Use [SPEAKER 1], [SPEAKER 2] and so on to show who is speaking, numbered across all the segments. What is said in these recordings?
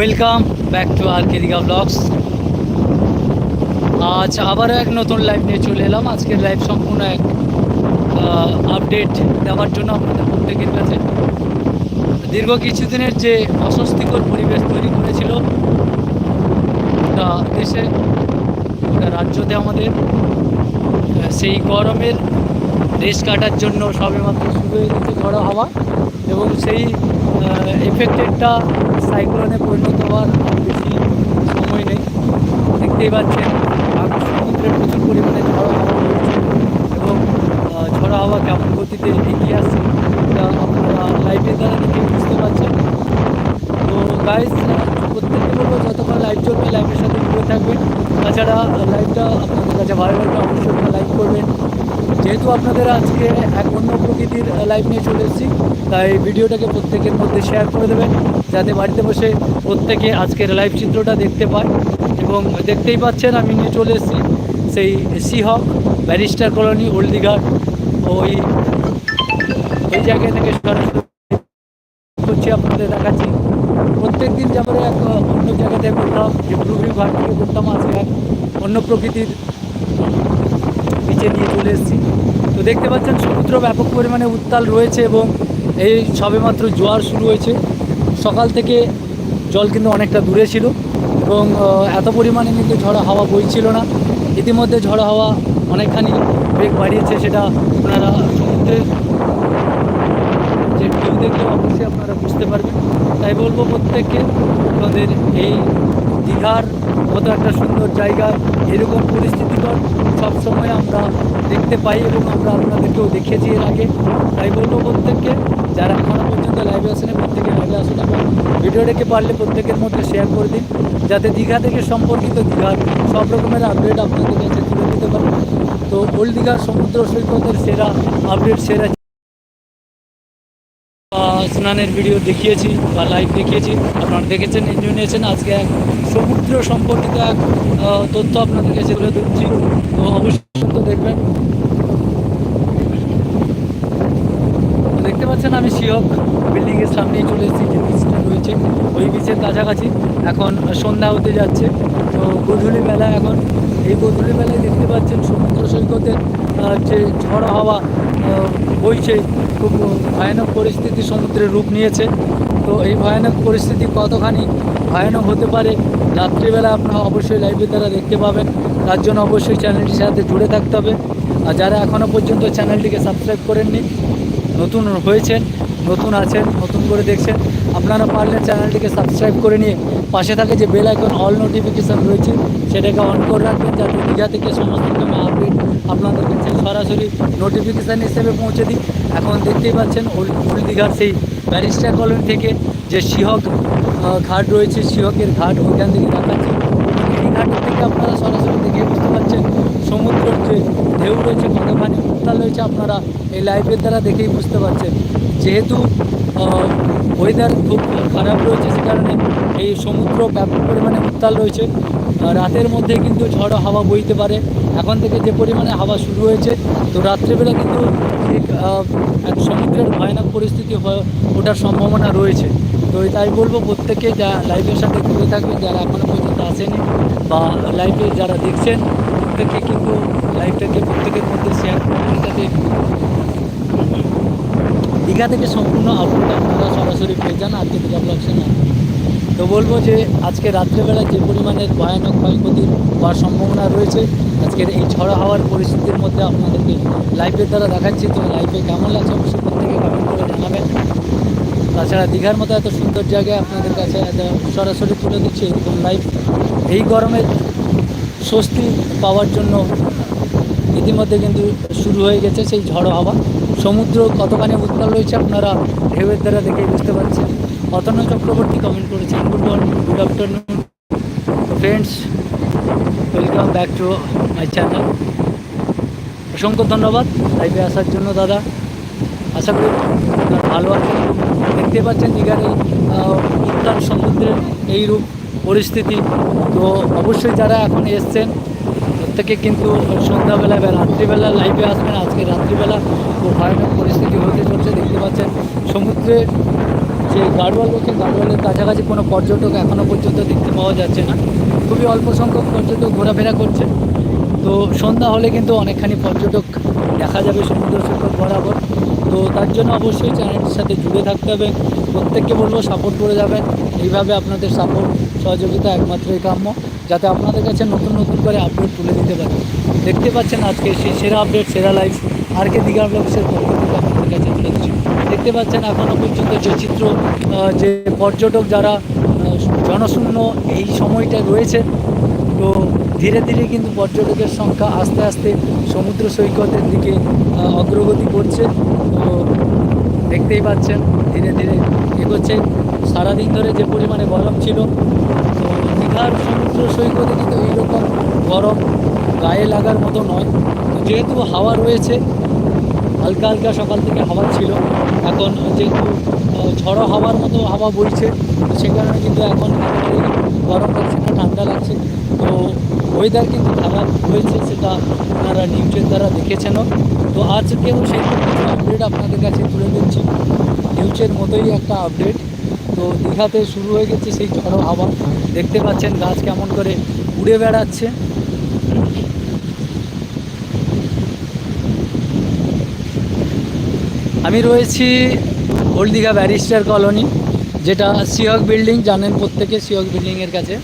[SPEAKER 1] Welcome back to আর কেদিকা blogs আজ আবারও এক নতুন লাইভ নিয়ে চলে এলাম। আজকের লাইভ সম্পূর্ণ এক আপডেট দেওয়ার জন্য আপনাদের প্রত্যেকের কাছে। দীর্ঘ কিছুদিনের যে অস্বস্তিকর পরিবেশ তৈরি করেছিল দেশে গোটা রাজ্যতে আমাদের সেই গরমের রেশ কাটার জন্য সবেমাত্র শুরু হয়ে গেছে ঝড়ো হাওয়া এবং সেই এফেক্টেডটা সাইক্লোনে পরিণত হওয়ার বেশি সময় নেই। দেখতেই পাচ্ছেন সমুদ্রে প্রচুর পরিমাণে ঝড়ো হাওয়া রয়েছে এবং ঝড়ো হাওয়া কেমন গতিতে এগিয়ে আসছে এটা আপনারা লাইভের দ্বারা দেখে বুঝতে পারছেন। তো গাইজ প্রত্যেককে বলব যতক্ষণ লাইভ চলবে লাইভের সাথে জুড়ে থাকবেন। তাছাড়া লাইভটা আপনাদের কাছে ভালো লাগলে অবশ্যই লাইক করবেন। যেহেতু আপনাদের আজকে এক অন্য প্রকৃতির লাইভ নিয়ে চলে এসেছি, তাই ভিডিওটাকে প্রত্যেকের মধ্যে শেয়ার করে দেবেন, যাতে বাড়িতে বসে প্রত্যেকে আজকের লাইভ চিত্রটা দেখতে পায়। এবং দেখতেই পাচ্ছেন, আমি নিয়ে চলে এসেছি সেই সিহক ব্যারিস্টার কলোনি ওল্ড ওই ওই জায়গা থেকে সরাসরি করছি, আপনাদের দেখাচ্ছি। প্রত্যেক দিন যেমন এক অন্য জায়গাতে করতাম যে ব্লুভিউ ঘাট থেকে করতাম আজকে এক অন্য প্রকৃতির নিচে নিয়ে চলে এসেছি। তো দেখতে পাচ্ছেন সমুদ্র ব্যাপক পরিমাণে উত্তাল রয়েছে এবং এই সবেমাত্র জোয়ার শুরু হয়েছে। সকাল থেকে জল কিন্তু অনেকটা দূরে ছিল এবং এত পরিমাণে কিন্তু ঝড়ো হাওয়া বইছিল না। ইতিমধ্যে ঝড়ো হাওয়া অনেকখানি বেগ বাড়িয়েছে সেটা আপনারা সমুদ্রের যে ভিউ দেখলে অবশ্যই আপনারা বুঝতে পারবেন। তাই বলব প্রত্যেককে আমাদের এই দীঘার মতো একটা সুন্দর জায়গা, এরকম পরিস্থিতিকর সবসময় আমরা দেখতে পাই এবং আমরা আপনাদেরকেও দেখেছি এর আগে। তাই বলব প্রত্যেককে, যারা এখনও পর্যন্ত লাইভে আসেনি, প্রত্যেকে লাইভে আসুন এবং ভিডিওটাকে পারলে প্রত্যেকের মধ্যে শেয়ার করে দিন। যাতে দীঘা থেকে সম্পর্কিত দীঘার সব রকমের আপডেট আপনাদের কাছে তুলে দিতে পারেন তো ওল্ড দীঘার সমুদ্র সৈকতের সেরা আপডেট সেরা স্নানের ভিডিও দেখিয়েছি বা লাইভ দেখিয়েছি। আপনারা দেখেছেন এনজয় নিয়েছেন। আজকে এক সমুদ্র সম্পর্কিত এক তথ্য আপনাদের কাছে তুলে ধরছি। তো অবশ্যই তো দেখবেন। দেখতে পাচ্ছেন, আমি শিহক বিল্ডিংয়ের সামনেই চলে এসেছি, যে বিচটা রয়েছে। ওই বিচের কাছাকাছি এখন সন্ধ্যা হতে যাচ্ছে। তো গধূলি বেলা এখন এই গধূলি বেলায় দেখতে পাচ্ছেন সমুদ্র সৈকতের যে ঝড় হাওয়া বইছে, খুব ভয়ানক পরিস্থিতি সমুদ্রের রূপ নিয়েছে। তো এই ভয়ানক পরিস্থিতি কতখানি ভয়ানক হতে পারে, রাত্রিবেলা আপনারা অবশ্যই লাইভের দ্বারা দেখতে পাবেন। তার জন্য অবশ্যই চ্যানেলটির সাথে জুড়ে থাকতে হবে। আর যারা এখনও পর্যন্ত চ্যানেলটিকে সাবস্ক্রাইব করেননি, নতুন হয়েছেন, নতুন আছেন, নতুন করে দেখছেন, আপনারা পারলে চ্যানেলটিকে সাবস্ক্রাইব করে নিয়ে পাশে থাকে যে বেল আইকন অল নোটিফিকেশান রয়েছে, সেটাকে অন করে রাখবেন যাতে দীঘা থেকে সমস্ত রকম আপডেট আপনাদের কাছে সরাসরি নোটিফিকেশান হিসেবে পৌঁছে দিই। এখন দেখতেই পাচ্ছেন ওল্ড দীঘার সেই ব্যারিস্টার কলোনি থেকে যে শিহক ঘাট রয়েছে শিহকের ঘাট ওইখান থেকে দেখাচ্ছি। ঘাটের থেকে আপনারা সরাসরি দেখে বুঝতে পারছেন সমুদ্রের যে ঢেউ রয়েছে, কতখানি উত্তাল রয়েছে, আপনারা এই লাইভের দ্বারা দেখেই বুঝতে পারছেন। যেহেতু ওয়েদার খুব খারাপ রয়েছে সে কারণে এই সমুদ্র ব্যাপক পরিমাণে উত্তাল রয়েছে। রাতের মধ্যে কিন্তু ঝড় হাওয়া বইতে পারে। এখন থেকে যে পরিমাণে হাওয়া শুরু হয়েছে, তো রাত্রেবেলা কিন্তু ঠিক এক সমুদ্রের ভয়ানক পরিস্থিতি হয়ে ওঠার সম্ভাবনা রয়েছে। তো তাই বলব, প্রত্যেকে যা লাইভের সাথে ঘুরে থাকবে, যারা এখনও পর্যন্ত আসেনি বা লাইভে যারা দেখছেন, প্রত্যেকে কিন্তু লাইভটাকে প্রত্যেকের মধ্যে শেয়ার করবেন যাতে দীঘা থেকে সম্পূর্ণ আপডেট আপনারা সরাসরি পেয়ে যান আজকে দীঘা ব্লগসের তো বলব যে আজকে রাত্রেবেলা যে পরিমাণের ভয়ানক ক্ষয়ক্ষতি হওয়ার সম্ভাবনা রয়েছে, আজকের এই ঝড় হাওয়ার পরিস্থিতির মধ্যে আপনাদেরকে লাইফের দ্বারা দেখাচ্ছি। তো লাইফে কেমন লাগছে অবশ্যই প্রত্যেকে কমেন্ট করে জানাবেন তাছাড়া দীঘার মতো এত সুন্দর জায়গায় আপনাদের কাছে সরাসরি তুলে দিচ্ছে এরকম লাইফ এই গরমে স্বস্তি পাওয়ার জন্য ইতিমধ্যে কিন্তু শুরু হয়ে গেছে সেই ঝড়ো হাওয়া। সমুদ্র কতখানি উত্তাল রয়েছে আপনারা ঢেউয়ের দ্বারা দেখে বুঝতে পারছেন। অতন্য চক্রবর্তী কমেন্ট করেছেন good morning good afternoon friends welcome back to my channel অসংখ্য ধন্যবাদ লাইভে আসার জন্য, দাদা। আশা করি ভালো আছেন। দেখতে পাচ্ছেন দীঘার এই উত্তাল সমুদ্রের এই রূপ পরিস্থিতি। তো অবশ্যই যারা এখন এসছেন প্রত্যেকে কিন্তু সন্ধ্যাবেলা বা রাত্রিবেলা লাইভে আসবেন। আজকে রাত্রিবেলা খুব ভয়ানক পরিস্থিতি হতে চলছে। দেখতে পাচ্ছেন সমুদ্রের যে গাড়োয়াল রয়েছে গাড়োয়ালের কাছাকাছি কোনো পর্যটক এখনও পর্যন্ত দেখতে পাওয়া যাচ্ছে না। খুবই অল্প সংখ্যক পর্যটক ঘোরাফেরা করছে। তো সন্ধ্যা হলে কিন্তু অনেকখানি পর্যটক দেখা যাবে সমুদ্র সৈকত বরাবর। তো তার জন্য অবশ্যই চ্যানেলটির সাথে জুড়ে থাকতে হবে। প্রত্যেককে বলব সাপোর্ট করে যাবেন। এইভাবে আপনাদের সাপোর্ট সহযোগিতা একমাত্রই কাম্য। যাতে আপনাদের কাছে নতুন নতুন করে আপডেট তুলে দিতে পারি। দেখতে পাচ্ছেন আজকে সেই সেরা আপডেট সেরা লাইভ আর কে দীঘা ব্লগসের পক্ষ থেকে আপনাদের কাছে তুলে দিচ্ছি। দেখতে পাচ্ছেন এখনও পর্যন্ত যে চিত্র যে পর্যটক যারা জনশূন্য এই সময়টা রয়েছে, তো ধীরে ধীরে কিন্তু পর্যটকের সংখ্যা আস্তে আস্তে সমুদ্র সৈকতের দিকে অগ্রগতি করছে। তো দেখতেই পাচ্ছেন, ধীরে ধীরে এগোচ্ছে। সারাদিন ধরে যে পরিমাণে গরম ছিল তো সমুদ্র সৈকতে কিন্তু এইরকম গরম গায়ে লাগার মতো নয়। যেহেতু হাওয়া রয়েছে, হালকা হালকা সকাল থেকে হাওয়া ছিল, এখন যেহেতু ঝড়ো হাওয়ার মতো হাওয়া বইছে সে কারণে কিন্তু এখন গরম লাগছে না, ঠান্ডা লাগছে। তো ওয়েদার কিন্তু খারাপ হয়েছে, সেটা আপনারা নিউজের দ্বারা দেখেছেনও। তো আজকেও সেই কিছু আপডেট আপনাদের কাছে তুলে দিচ্ছি। নিউজের মতোই একটা আপডেট তো দীঘাতে শুরু হয়ে গেছে, সেই ঝড়ো হাওয়া। দেখতে পাচ্ছেন গাছ কেমন করে উড়ে বেড়াচ্ছে। আমি রয়েছি ওল্ড দীঘা ব্যারিস্টার কলোনি, যেটা সিহক বিল্ডিং, জানেন প্রত্যেকে সিহক বিল্ডিংয়ের কাছে।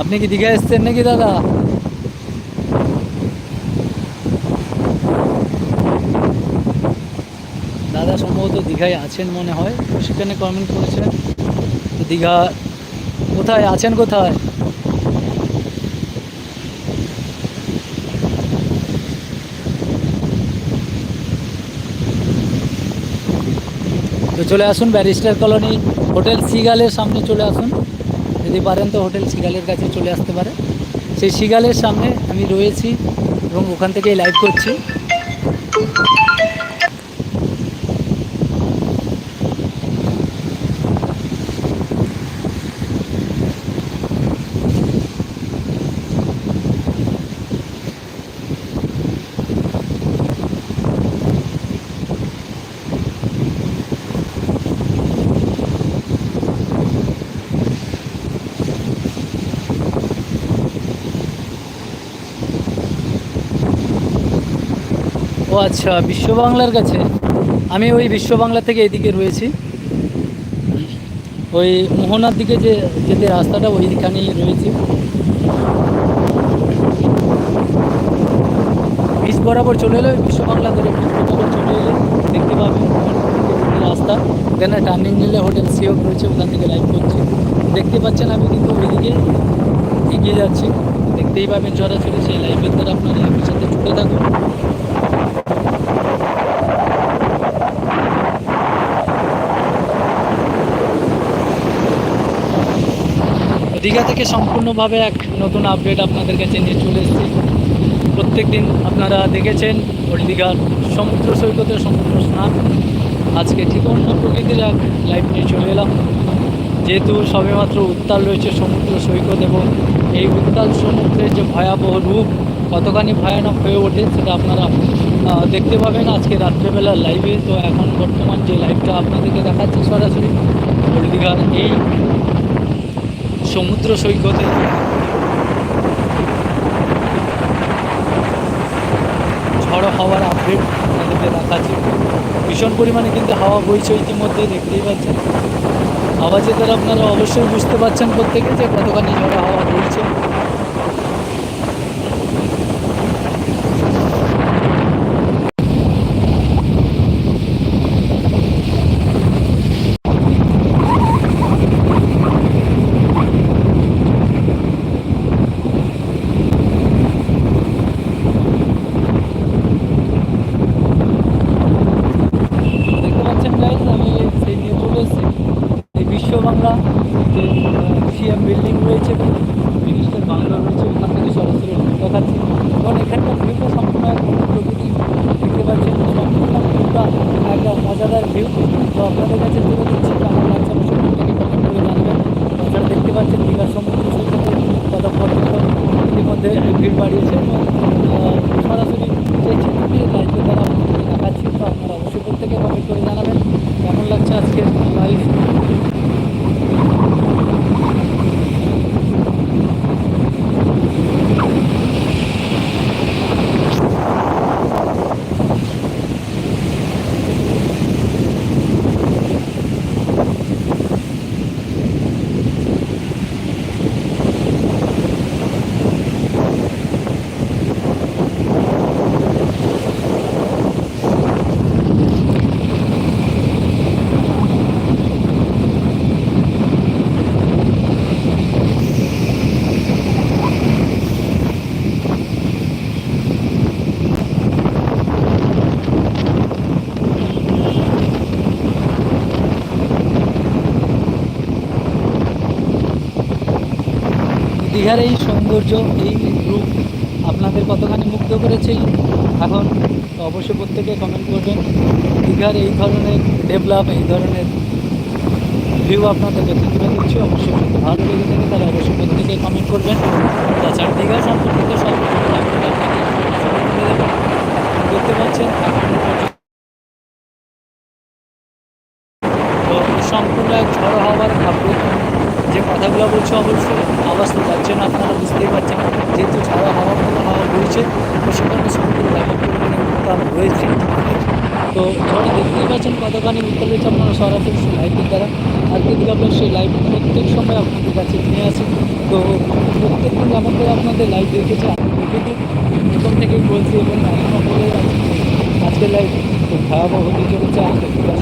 [SPEAKER 1] আপনি কি দীঘা এসছেন নাকি দাদা? দীঘায় আছেন মনে হয় তো সেখানে কমেন্ট করেছিলেন। দীঘা কোথায়? আছেন কোথায়? তো চলে আসুন ব্যারিস্টার কলোনি, হোটেল সিগালের সামনে চলে আসুন। যদি পারেন তো হোটেল সিগালের কাছে চলে আসতে পারে। সেই সিগালের সামনে আমি রয়েছি এবং ওখান থেকেই লাইভ করছি। আচ্ছা বিশ্ব বাংলার কাছে? আমি ওই বিশ্ব বাংলা থেকে এদিকে রয়েছি। ওই মোহনার দিকে যে যেতে রাস্তাটা, ওইখানেই রয়েছি। বিচ বরাবর চলে এলে বিশ্ব বাংলা ধরে বরাবর চলে এলে। দেখতে পাবেন রাস্তা। এখানে টার্নিং নিলে হোটেল সিওক রয়েছে, ওখান থেকে লাইভ করছি। দেখতে পাচ্ছেন আমি কিন্তু ওইদিকে এগিয়ে যাচ্ছি। দেখতেই পাবেন সরাসরি সেই লাইভের দ্বারা আপনার সাথে জুড়ে থাকুন। দীঘা থেকে সম্পূর্ণভাবে এক নতুন আপডেট আপনাদের কাছে নিয়ে চলে এসেছি। প্রত্যেক দিন আপনারা দেখেছেন ওল্ড দীঘার সমুদ্র সৈকতে সমুদ্র স্নান। আজকে ঠিক অন্য প্রকৃতির এক লাইভ নিয়ে চলে এলাম। যেহেতু সবেমাত্র উত্তাল রয়েছে সমুদ্র সৈকত এবং এই উত্তাল সমুদ্রের যে ভয়াবহ রূপ কতখানি ভয়ানক হয়ে ওঠে সেটা আপনারা দেখতে পাবেন আজকে রাত্রেবেলার লাইভে তো এখন বর্তমান যে লাইভটা আপনাদেরকে দেখাচ্ছি সরাসরি দীঘার এই সমুদ্র সৈকতে। ঝড় হাওয়ার আপডেট আপনাদেরকে দেখাচ্ছি। ভীষণ পরিমাণে কিন্তু হাওয়া বইছে ইতিমধ্যে, দেখতেই পাচ্ছেন। আওয়াজে দ্বারা আপনারা অবশ্যই বুঝতে পারছেন প্রত্যেকে যে কতখানি ঝড় হাওয়া বইছে দেখতে পাচ্ছেন গাইজ আমি সেই নিয়ে চলে এসেছি এই বিশ্ব বাংলা যে সিএম বিল্ডিং রয়েছে মিনিস্টার বাংলা রয়েছে ওখান থেকে সরাসরি দেখাচ্ছি এবং এখানকার ভিউটা সম্পূর্ণ এক অন্য প্রকৃতি দেখতে পাচ্ছেন সম্পূর্ণ ভিউটা একটা মজাদার ভিউ তো আপনাদের কাছে তুলে দিচ্ছি কেমন লাগছে অবশ্যই আপনাকে কমেন্ট করে জানাবেন তাছাড়া দেখতে পাচ্ছেন দীঘার সমুদ্র সৈকতে কত পর্যটক ইতিমধ্যে ভিড় বাড়িয়েছে এবং আহ, সরাসরি সেই চিত্রটি লাইভের দ্বারা আপনাদেরকে দেখাচ্ছি তো আপনারা অবশ্যই প্রত্যেকে কমেন্ট করে জানাবেন কেমন লাগছে আজকে দীঘার এই সৌন্দর্য, এই রূপ আপনাদের কতখানি মুগ্ধ করেছে? এখন অবশ্যই প্রত্যেকে কমেন্ট করবেন দীঘার এই ধরনের ডেভেলপ এই ধরনের ভিউ আপনাদের কাছে তুলে দিচ্ছি অবশ্যই ভালো লেগে থাকে, তাহলে অবশ্যই প্রত্যেকে কমেন্ট করবেন। তাছাড়া দীঘা সম্পর্কিত সব দেখতে পাচ্ছেন সম্পূর্ণ এক ঝড়ো হওয়ার যে কথাগুলো বলছে অবশ্যই। আওয়াজ তো যাচ্ছেন আপনারা বুঝতেই পারছেন। যেহেতু ছাড়া হাওয়া মতো হাওয়া বইছে, তো সেখানে সম্পূর্ণ উত্তাপ রয়েছে তো ঝড়ে দেখতেই পাচ্ছেন কতখানি উত্তাপ রয়েছে আপনারা সরাসরি সেই লাইভের দ্বারা। আজকে দিকে আপনার সেই লাইভ প্রত্যেক সময় আপনাদের কাছে নিয়ে আসি। তো প্রত্যেক দিন করে আপনাদের লাইভ দেখেছে, আমি দেখেছি। প্রথম থেকেই বলছি এবং যাচ্ছি আজকের লাইভ খুব ভয়াবহ হতে চলেছে। দীঘা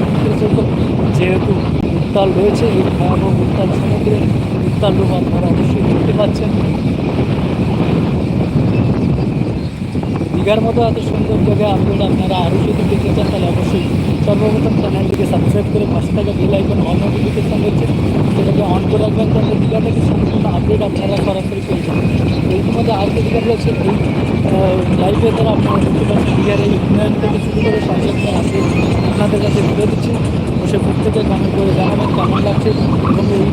[SPEAKER 1] যেহেতু উত্তাল রয়েছে, এই ভয়াবহ উত্তাল সমুদ্রে উত্তাল রূপ আপনারা অবশ্যই দেখতে পাচ্ছেন। দীঘার মতো এত সুন্দর জায়গায় আপলোড আপনারা আরও যদি দেখতে চান, তাহলে অবশ্যই সর্বপ্রথম চ্যানেলটিকে সাবস্ক্রাইব করে পাশে থাকা বেল আইকন অন নোটিফিকেশন রয়েছে। সেটাকে অন করে রাখবেন, তাহলে দীঘা থেকে সম্পূর্ণ আপডেট আপনারা সরাসরি পেয়ে যাবেন। ইতিমধ্যে আজকে দীঘা রয়েছে, এই লাইভের দ্বারা আপনারা দেখতে পাচ্ছেন, দীঘার এই উন্নয়ন থেকে শুরু করে আপডেট আপনাদের কাছে তুলে দিচ্ছি বসে থেকে কমেন্ট করে জানাবেন, কেমন লাগছে এবং এই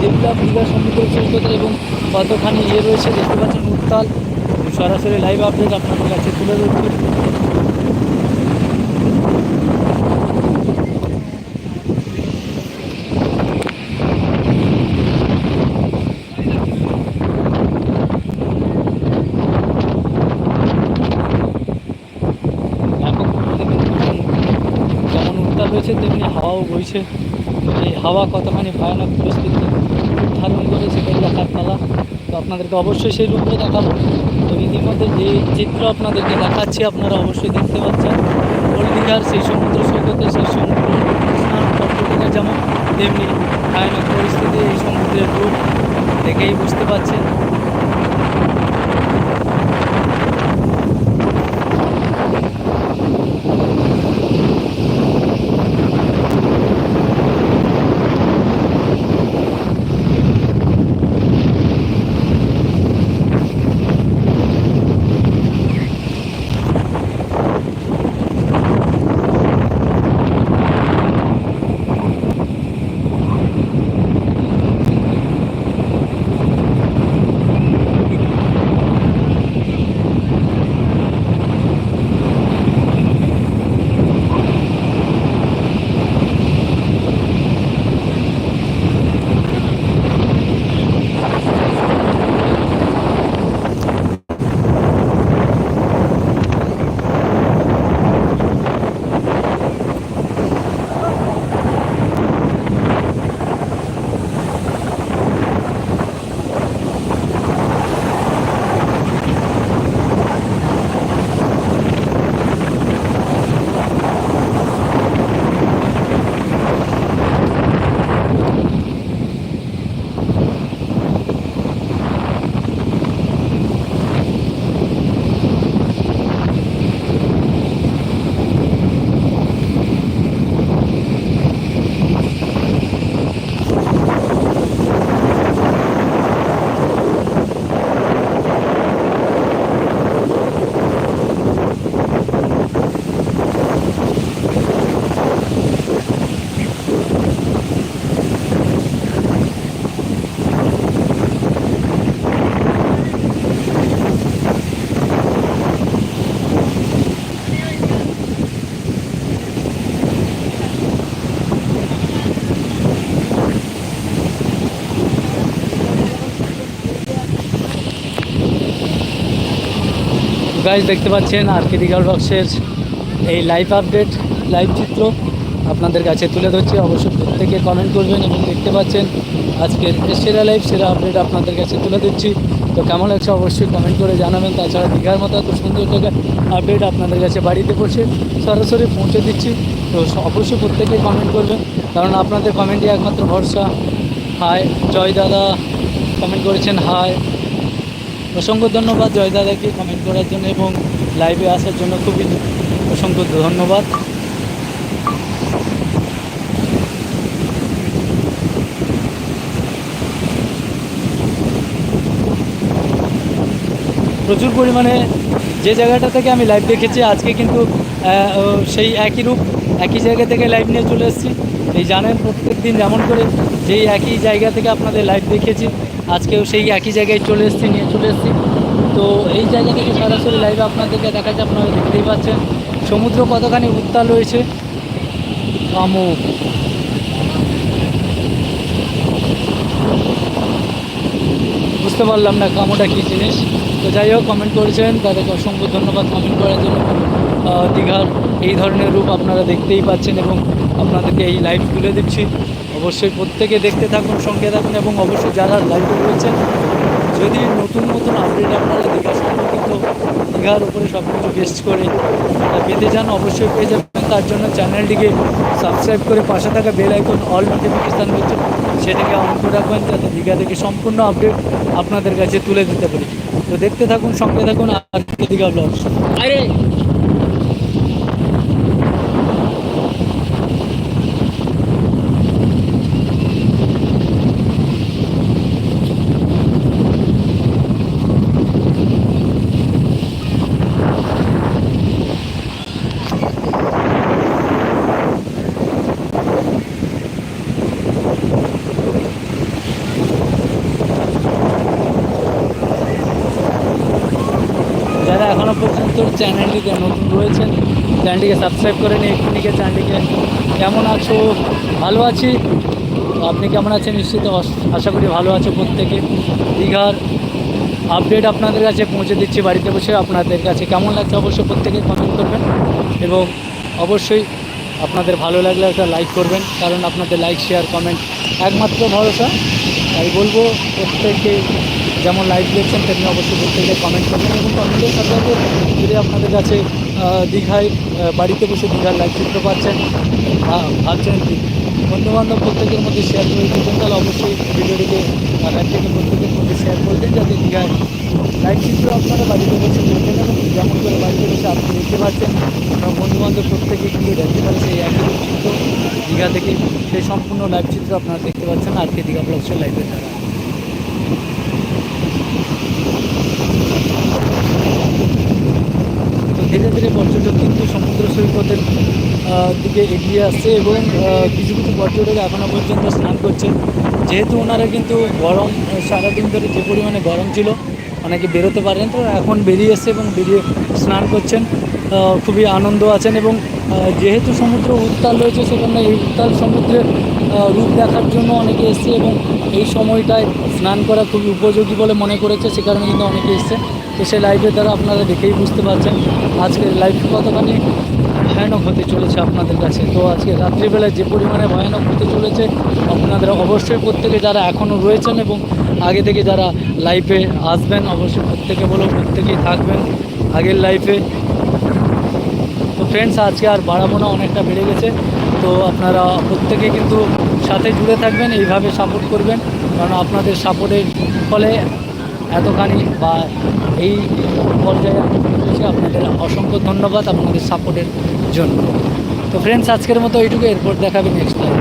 [SPEAKER 1] ডেভেলপ দীঘা সমুদ্র সৈকত এবং কতখানি ইয়ে রয়েছে দেখতে পাচ্ছেন উত্তাল সরাসরি লাইভ আপডেট আপনাদের কাছে তুলে ধরছি ব্যাপক পরিমাণে যেমন উত্তাপ রয়েছে, তেমনি হাওয়াও বইছে। এই হাওয়া কতখানি ভয়ানক পরিস্থিতি রূপ ধারণ করে সেটাই দেখার পালা তো আপনাদেরকে অবশ্যই সেই রূপটা দেখাবো। তো ইতিমধ্যে যে চিত্র আপনাদেরকে দেখাচ্ছি, আপনারা অবশ্যই দেখতে পাচ্ছেন। ওল্ড দীঘার সেই সমুদ্র সৈকতে সেই সমুদ্র স্নান পর্যটকের যেমন, তেমনি ভয়ানক পরিস্থিতি এই সমুদ্রের রূপ দেখেই বুঝতে পারছেন গাইজ দেখতে পাচ্ছেন আর কে দিঘাল বক্সের এই লাইভ আপডেট, লাইভ চিত্র আপনাদের কাছে তুলে ধরছি। অবশ্যই প্রত্যেকে কমেন্ট করবেন এবং দেখতে পাচ্ছেন আজকের সেরা লাইভ, সেরা আপডেট আপনাদের কাছে তুলে দিচ্ছি তো কেমন লাগছে অবশ্যই কমেন্ট করে জানাবেন। তাছাড়া দীঘার মতো এত সুন্দর জায়গা, আপডেট আপনাদের কাছে বাড়িতে বসে সরাসরি পৌঁছে দিচ্ছি। তো অবশ্যই প্রত্যেকে কমেন্ট করবেন। কারণ আপনাদের কমেন্টই একমাত্র ভরসা। হাই জয় দাদা। কমেন্ট করেছেন হাই অসংখ্য ধন্যবাদ জয় দাদাকে কমেন্ট করার জন্য এবং লাইভে আসার জন্য খুবই অসংখ্য ধন্যবাদ। প্রচুর পরিমাণে যে জায়গাটা থেকে আমি লাইভ দেখেছি, আজকে কিন্তু সেই একই রূপ, একই জায়গা থেকে লাইভ নিয়ে চলে এসেছি। এই জানেন প্রত্যেক দিন যেমন করে যেই একই জায়গা থেকে আপনাদের লাইভ দেখেছি আজকেও সেই একই জায়গায় চলে এসেছি, নিয়ে চলে এসেছি। তো এই জায়গা থেকে সরাসরি লাইভে আপনাদেরকে দেখাচ্ছে, আপনারা দেখতেই পাচ্ছেন। সমুদ্র কতখানি উত্তাল রয়েছে। আমুক বুঝতে পারলাম না কামোটা কী জিনিস। তো যাই হোক কমেন্ট করেছেন, তাদেরকে অসংখ্য ধন্যবাদ কমেন্ট করার জন্য। দীঘার এই ধরনের রূপ আপনারা দেখতেই পাচ্ছেন এবং আপনাদেরকে এই লাইভ তুলে দিচ্ছি। অবশ্যই প্রত্যেকে দেখতে থাকুন, সঙ্গে থাকুন এবং অবশ্যই যারা লাইভে রয়েছেন, যদি নতুন নতুন আপডেট আপনারা দীঘা সম্পর্কিত, দীঘার উপরে সব কিছু বেস্ট করে পেতে যান অবশ্যই পেয়ে যাবেন। তার জন্য চ্যানেলটিকে সাবস্ক্রাইব করে পাশে থাকা বেল আইকন অল নোটিফিকেশান রয়েছে, সেটাকে অন করে রাখবেন, যাতে দীঘা থেকে সম্পূর্ণ আপডেট আপনাদের কাছে তুলে দিতে পারি। তো দেখতে থাকুন, সঙ্গে থাকুন আর দীঘা ব্লগস আরে যারা এখনও পর্যন্ত চ্যানেলটিতে নতুন রয়েছেন, চ্যানেলটিকে সাবস্ক্রাইব করে নিয়ে এক্ষুনিকে চ্যানেলটিকে কেমন আছো? ভালো আছি? আপনি কেমন আছেন? নিশ্চিত আশা করি ভালো আছো প্রত্যেকে। দীঘার আপডেট আপনাদের কাছে পৌঁছে দিচ্ছি বাড়িতে বসে। আপনাদের কাছে কেমন লাগছে অবশ্যই প্রত্যেকে কমেন্ট করবেন এবং অবশ্যই আপনাদের ভালো লাগলে একটা লাইক করবেন, কারণ আপনাদের লাইক শেয়ার কমেন্ট একমাত্র ভরসা। তাই বলব প্রত্যেকে যেমন লাইভ দেখছেন, তেমনি অবশ্যই প্রত্যেকে কমেন্ট করবেন। এবং কমেন্টের সাথে সাথে যদি আপনাদের কাছে দীঘায় বাড়িতে বসে দীঘার লাইভ চিত্র পাচ্ছেন। ভাবছেন বন্ধুবান্ধব প্রত্যেকের মধ্যে শেয়ার করে দিতেন তাহলে অবশ্যই ভিডিওটিকে লাইভটিকে প্রত্যেকের মধ্যে শেয়ার করে দিন, যাতে দীঘায় লাইভ চিত্র আপনারা বাড়িতে বসে দেখবেন এবং যেমন করে বাড়িতে বসে আপনি দেখতে পাচ্ছেন বন্ধুবান্ধব প্রত্যেকে কিন্তু দেখতে পারে সেই একই চিত্র। দীঘা থেকে সেই সম্পূর্ণ লাইভ চিত্র আপনারা দেখতে পাচ্ছেন, আজকে দীঘা ব্লগসের লাইভের দ্বারা তো ধীরে পর্যটক কিন্তু সমুদ্র সৈকতের দিকে এগিয়ে আসছে এবং কিছু কিছু পর্যটক এখনও পর্যন্ত স্নান করছে যেহেতু ওনারা কিন্তু গরম, সারাদিন ধরে যে পরিমাণে গরম ছিল, অনেকে বেরোতে পারেন, তো এখন বেরিয়ে এসছে এবং বেরিয়ে স্নান করছেন। খুবই আনন্দ আছেন এবং যেহেতু সমুদ্র উত্তাল রয়েছে সেখানে এই উত্তাল সমুদ্রের রূপ দেখার জন্য অনেকে এসছে এবং এই সময়টায় স্নান করা খুবই উপযোগী বলে মনে করেছে, সে কারণে কিন্তু অনেকে এসছে। তো সেই লাইভের দ্বারা আপনারা দেখেই বুঝতে পারছেন। আজকের লাইফ কতখানি ভয়ানক হতে চলেছে আপনাদের কাছে? তো আজকে রাত্রিবেলায় যে পরিমাণে ভয়ানক হতে চলেছে, আপনাদের অবশ্যই প্রত্যেকে যারা এখনও রয়েছেন এবং আগে থেকে যারা লাইফে আসবেন, অবশ্যই প্রত্যেকে বলো প্রত্যেকেই থাকবেন আগের লাইফে তো ফ্রেন্ডস আজকে আর বাড়াবো না, অনেকটা বেড়ে গেছে। তো আপনারা প্রত্যেকে কিন্তু সাথে জুড়ে থাকবেন, এইভাবে সাপোর্ট করবেন, কারণ আপনাদের সাপোর্টের ফলে এতখানি বা এই পর্যায়ে আপনাদের অসংখ্য ধন্যবাদ আপনাদের সাপোর্টের জন্য। তো ফ্রেন্ডস আজকের মতো এইটুকু, এরপর দেখাবে নেক্সট টাইম